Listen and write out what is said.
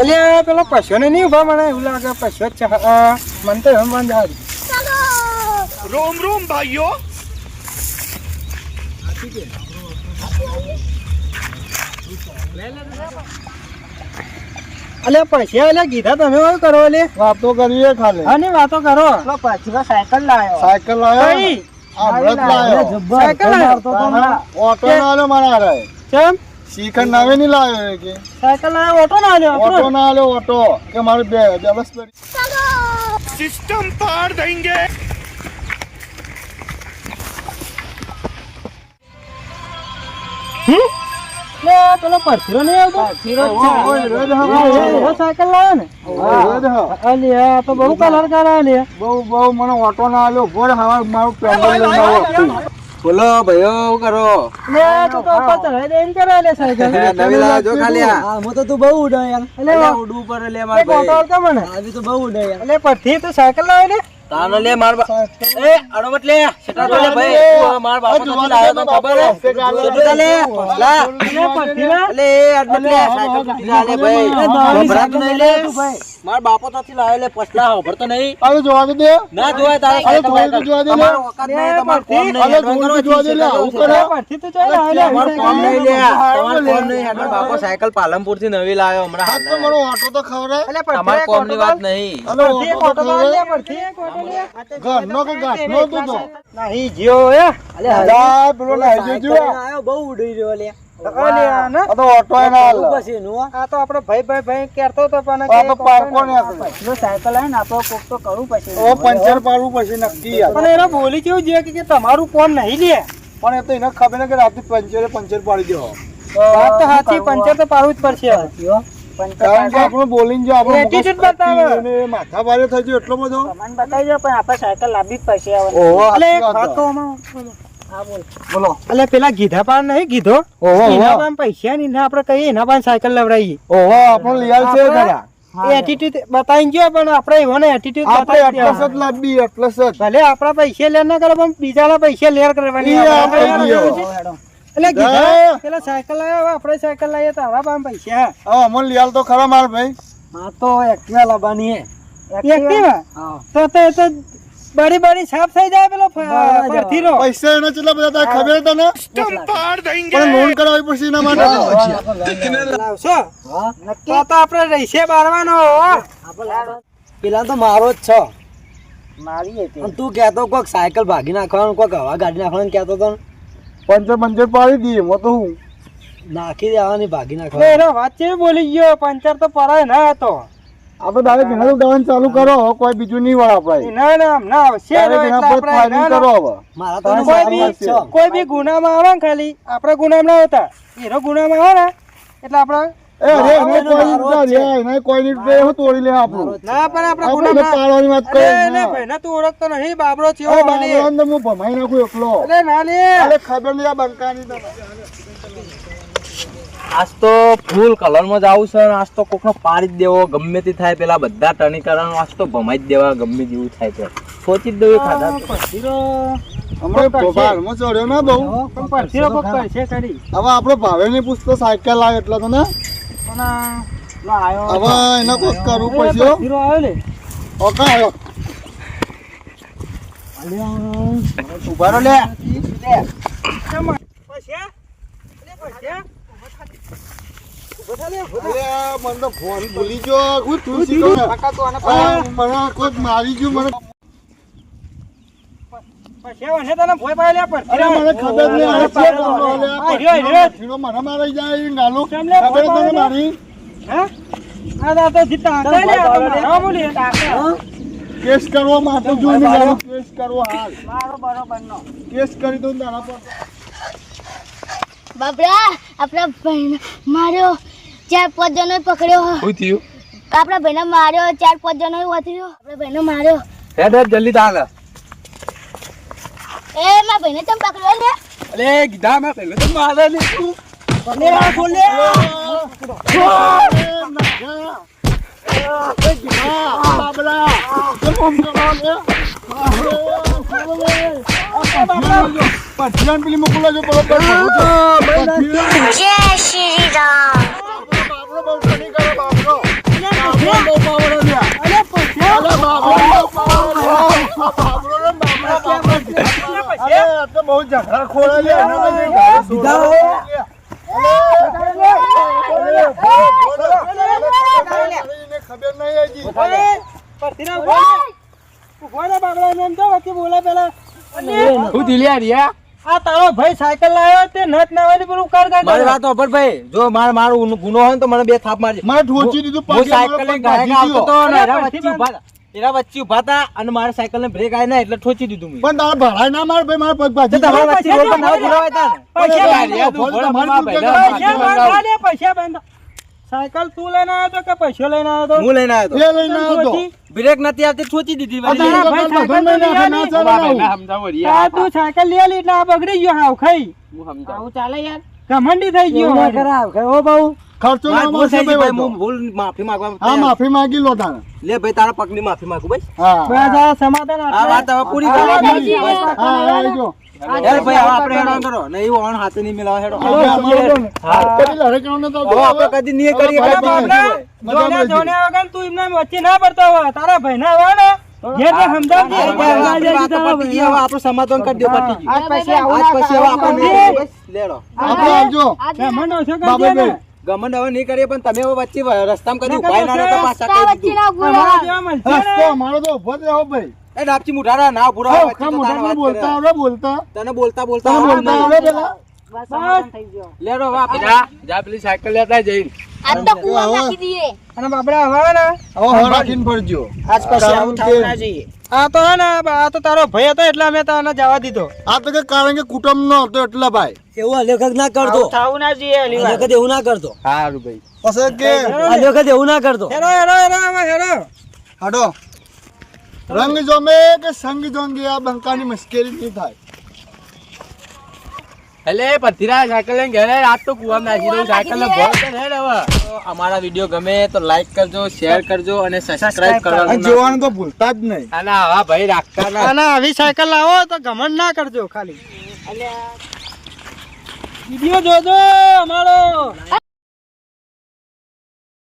અલ્યા પેલો પશુ ને નહીં ઊભા મને એવું લાગે પશુ જ મને તો એમ બંધ રોમ રોમ ભાઈઓ. અલે પછી અલે કીધા તમે શું કરો અલે વાતો કરીએ ખાલી. અને વાતો કરો. પછી સાયકલ લાયો. સાયકલ લાયો? સાયકલ લાયો. ઓટો ના મારા કેમ? શિખર નાવે નહીં લાવ્યો કે? સાયકલ લાવ્યો ઓટો ના આવ્યો ઓટો ના આવ્યો ઓટો. કે મારે બે દિવસ પડી સિસ્ટમ પાર દેંગે બહુ બહુ મને ઓટો ના આવ્યો હવા મારું પેન્ડલ લઈને બોલો ભાઈઓ શું કરો? લે તો તો ઉપર તો દે દેન કરે લે સાહેબ? નવી લાવ્યો જો ખાલી હા હું તો તું બહુ ઉડે યાર લે ઉડવું પડે લે માર એક ઓટો તો મને. આવી તો બહુ ઉડે યાર એટલે પરથી તો સાયકલ લાવે ને? તાનો લે માર બા- એ અડોમત લે સેટા તો લે ભાઈ. તું માર બાપ તો લાવ્યો તો ખબર હે સેટા લે. લા. લે. પરથી એ અડમત લે સાયકલ લે ભાઈ. ગભરાતું નહીં લે માર બાપો તો થી લાવ્યો પછલા હો ભરતો નહીં હવે જોવા દે ના જોવા તારે હવે થોડી જોવા દે લે. ઓકાત નહીં તમાર ફોન નહીં હવે થોડી જોવા દે લે, છે. કરે. પરથી તું ચાલ તમાર નહીં લે તમાર ફોન નહીં હેડ બાપો સાયકલ પાલનપુરથી નવી લાવ્યો હમણાં હાલ તો મારો ઓટો તો ખવરે એટલે પણ તમાર ફોનની વાત નહીં એક ઓટો તો ખવરે લે. પરથી એક ઓટો લે. ઘરનો કે ઘર નો તો નહીં જીઓ એ પેલો ના. એને હાલ. પારકો ને આપણે. જો સાયકલ આવે ને આપણો તમારું ફોન નહીં લે? પણ એ તો એને ખબર ને કે રાતે પંચરે પંચર પાડી દેવો વાત તો સાચી પંચર તો પાડવું જ પડશે. કારણ કે આપણે બોલીને જો આપણો બતાવે. માથા ભારે થઈ ગયો એટલો બધો. મને બતાવી દો પણ આપણે સાયકલ લાવવી જ પડશે એટલે હા, બોલ. એટલે પેલા ગીધા પાન નહીં કીધો. ઓહો. એના પાન પૈસા ની આપણે કહીએ એના પાન સાયકલ લવડાવીએ ઓહો આપણો લિયાલ છે ખરા. એટીટ્યુડ બતાવી ગયો પણ આપણે એવો એટીટ્યુડ આપણે એટલસ જ લાવી એટલસ જ. ભલે આપણા પૈસા લેર ના કરે પણ બીજાના પૈસા લેર કરવાની. એટલે પેલા સાયકલ લાવ્યા આપણે સાયકલ લાવીએ તો આવા પાન પૈસા. હવે અમન લિયાલ તો ખરા માર ભાઈ. હા તો એક્ટિવા લાવવાની હે. એક્ટિવા તો તો તો બડી બડી સાફ થઈ જાય પેલો પરથીનો પૈસા એનો કેટલા બધા તા ખબર તો ને સ્ટમ્પાર દેંગે પણ લોન કરાવી પડશે એના માટે. કિતને લાવશો. નક્કી તો આપણે રહેશે બારવાનો પેલા તો મારો જ છો. તું. કહેતો કોક સાયકલ ભાગી નાખવાનું કોક હવા ગાડી નાખવાનું કહેતો તો. પંચર પંચર પાડી દઈએ એમાં તો હું. નાખી દેવાની ભાગી નાખવાનું એનો વાત છે બોલી ગયો. પંચર તો પરાય ના હતો. આ તો ડાયરેક્ટ ઘણા દવાન ચાલુ કરો કોઈ બીજું નહીં વળે આપણે. ના ના ના આવશે ફાયરિંગ કરો હવે. કોઈ બી કોઈ બી ગુનામાં આવે ને ખાલી આપણે ગુનામાં ના હોતા એનો ગુનામાં આવે ને એટલે આપણે એ અરે એને કોઈ નહીં રે એને કોઈ નહીં રે હું તોડી લે આપણું. ના પણ આપણે આપણે ગુનામાં પાડવાની વાત અરે કરે એને ભાઈને તું ઓળખતો નહીં બાબરો છે અરે બાબા અંદર હું ભમાઈ નાખું એકલો. અરે ના ખબર નહીં બંકાની આજ તો ફૂલ કલરમાં જ આવું છે અને આજ તો કોકનો પાડી જ દેવો ગમે તે થાય પેલા બધા ટર્નિંગ કરવાનું આજ તો ભમાઈ જ દેવા ગમે જેવું થાય છે સોચી જ દઉં એ ખાધા આપણો ભાવે નહીં પૂછતો સાયકલ લાવે એટલે તો ને હવે એને કોક કરવું પડશે હો. પરથીરો આવ્યો લે ઓકા આવ્યો ઊભા લે કેમ? પૈસા? મને તો ફોન ભૂલી ગયો. હું મને કોઈ મારી ગયું મને. કેસ કરવા માટે જોઈ ને કેસ કરવો હાલ. મારો બરોબરનો. કેસ કરી દઉં પર. બાપરા આપણા ભાઈ માર્યો. ચાર પાંચ જણો પકડ્યો. શું થયું? આપણા ભાઈને માર્યો ચાર પાંચ જણો વધ્યો આપણા ભાઈને માર્યો. હેડ હેડ જલ્દી તાલ એ મારા ભાઈને તમ પકડ્યો ને અરે કીધા મે પહેલે તો મારે લે, આ બોલે. પેલી મોકલો છો જય શ્રી રામ. બાપરો બહુ નહીં કરો બાપરો બહુ ઝઘડા ખોળા ખબર નહીં બોલા પેલા હું? દિલ્યા રિયા આ તારો ભાઈ સાયકલ લાવ્યો તે નટ નાવાની પર ઉકાર કાઢ મારી વાત ઓપર ભાઈ જો માર મારો ગુનો- હોય ને તો મને બે થાપ મારજે મારે ઠોચી દીધું હું સાયકલ મારો લઈને આવતો તો ને વચ્ચે ઊભા. એના વચ્ચે ઊભા હતા અને મારા સાયકલ ને બ્રેક આવી ના એટલે ઠોચી દીધું મેં. પણ તારા ભરાય ના માર ભાઈ મારા પગ ભાજી તમારા વચ્ચે રોડ પર ના બોલાવાય તા ને. પૈસા બાંધો. પૈસા બાંધો. સાયકલ તું લઈને આવ્યો તો કે પૈસો લઈને આવ્યો તો હું લઈને આવ્યો એ લઈને આવ્યો તો. બ્રેક નથી આવતી ઠોચી દીધી આ વળી. તારા ભાઈ સાયકલ તો ના આવી. ચાલે આ તું સાયકલ લઈ આલી એટલે આ બગડી ગયો હાવ ખાઈ ઘમંડી થઈ ગયો ખર્ચો મારી ના ભૂલ થઈ મળશે ગઈ ભાઈ, ભાઈ હું ભૂલ માફી માંગવા હા માફી માંગી લો તારે લે ભાઈ તારા પગની માફી માંગુ ભાઈ હા બસ આ સમાધાન આ વાત હવે પૂરી આ કરો વાત થઈ ગઈ. બસ હા હા એ જો યાર ભાઈ આપણે હેડો કરો નહીં ઓણ હાથે નહીં મિલાવો હેડો. આપણે કદી નહીં કરીએ જોને જોને વગર તું એમને વચ્ચે ના પડતો હોય. તારા ભાઈ ના હોય ને. સમાધાન કરી દો પછી હવે આપણે નહીં કરીએ, બસ, લેડો. આપણે આવજો. ઘમંડ ઓછો કરજે બાબા ભાઈ. ગમંડ હવે નહીં કરીએ પણ તમે હવે વચ્ચે રસ્તામાં કદી નકર ઊભા ના પાછા રસ્તા. ના ને. તો ઊભો જ રહો ભાઈ. એ ડાબચી મુઠારા ના પૂરા હા, વચ્ચે ખા તો તારે મોઢામાં વાત બોલતા આવડે બોલતા. તને બોલતા બોલતા આવડે બોલતા આવડે પેલા. બસ. હવે આપણે જા જા પેલી સાયકલ લેતા જઈ. આ તો કુવા નાખી દીએ. અને બાપડા હવે ને હવે હો રાખીને ફરજો. ના જોઈએ. આ તો હે ને આ તો તારો ભાઈ હતો એટલે અમે તને જવા દીધો. આ તો કે કારણ કે કુટુંબ નો હતો એટલે ભાઈ. એવું અલેખક ના કરતો. થાવ ના જોઈએ અલેખક એવું ના કરતો. હારું ભાઈ. પછી કે અલેખક એવું ના કરતો. હેરો હેરો હેરો હેરો. હાડો. રંગ જમે કે સંગ જોંગે આ બંકાની મુશ્કેલી નહીં થાય. એટલે પથિરા સાયકલ લઈને ઘરે રાત તો કુવા નાખી દઉં સાયકલ ને ભોળ તો હેડ હવે. અમારા વીડિયો ગમે તો લાઈક કરજો શેર કરજો અને સબસ્ક્રાઇબ કરવાનું ના જોવાનું તો ભૂલતા જ નહીં. અને આવા ભાઈ રાખતા ના. અને આવી સાયકલ લાવો તો ઘમંડ ના કરજો ખાલી. વીડિયો જોજો અમારો.